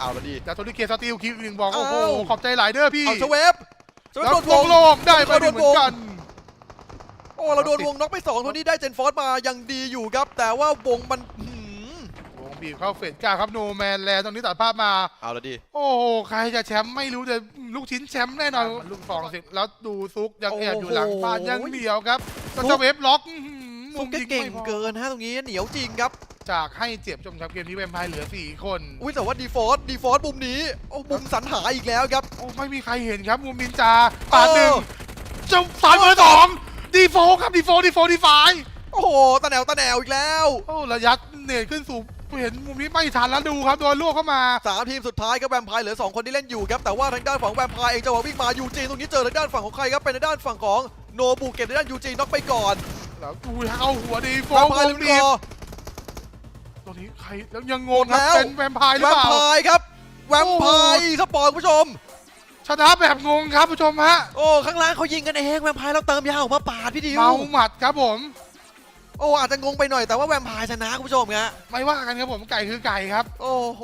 เอาละดีแต่โทนี่เคสติลคิวอีกหนึ่งบอกโอ้โหอ้าวขอบใจหลายเด้อพี่เอาเชเวฟเชเวฟแล้วโดนววงงโลงได้ไปดูเหมือนกันโอ้เราโดนวงน็อกไปสองตัวนี้ได้เจนฟอร์สมายังดีอยู่ครับ แต่ว่าวงมันหืมวงบีบเข้าเฟสกล้าครับโนแมนแลนด์ตรงนี้ตัดภาพมาเอาละดี โอ้โหใครจะแชมป์ไม่รู้แต่ลูกชิ้นแชมป์แน่นอนลูกฟองสิแล้วดูซุกยังแอบอยู่หลังบ้านยังเดียวครับก็จะเวฟล็อกอื้อหือมุซุมกยิงเก่งไม่พอเกินฮะตรงนี้เหนียวจริงครับ จากให้เจ็บชมครับเกมนี้แวมไพร์เหลือ 4 คน อุ้ยแต่ว่าดีฟอร์สดีฟอร์สมุมนี้โอ้มุมสันหาอีกแล้วครับ โอ้ไม่มีใครเห็นครับมุมนินจาปาดหนึ่งเออเจ้าสามเบอร์สองดีโฟครับดีโฟดีโฟดีไฟโอ้โหตะแนวตะแนวอีกแล้วโอ้ระยะเนตขึ้นสูงเห็นมุมนี้ไม่ทันแล้วดูครับโดนลวกเข้ามาสามทีมสุดท้ายครับแวมไพร์เหลือ 2 คนที่เล่นอยู่ครับแต่ว่าทางด้านฝั่งแวมไพร์เองจังหวะวิ่งมายูจีนตรงนี้เจอทางด้านฝั่งของใครครับเป็นทางด้านฝั่งของโนบุเก็บทางด้านยูจีน็อกไปก่อนแล้วดูเข้าหัวดีโฟแวมไพร์วลืงมบีคบอ ตัวนี้ใครแล้วยังงงครับ แล้ว เป็นแวมไพร์หรืแวอมเปล่า ไพร์ครับแวมไพร์สปอร์ตคุณผู้ชม ชนะแบบงงครับผู้ชมฮะ โอ้ข้างล่างเขายิงกันเองแวมไพร์เราเติมยาออกมาปาดพี่ดิวเมาหมัดครับผม โอ้อาจจะงงไปหน่อยแต่ว่าแวมไพร์ชนะคุณผู้ชมฮะไม่ว่ากันครับผมไก่คือไก่ครับ โอ้โห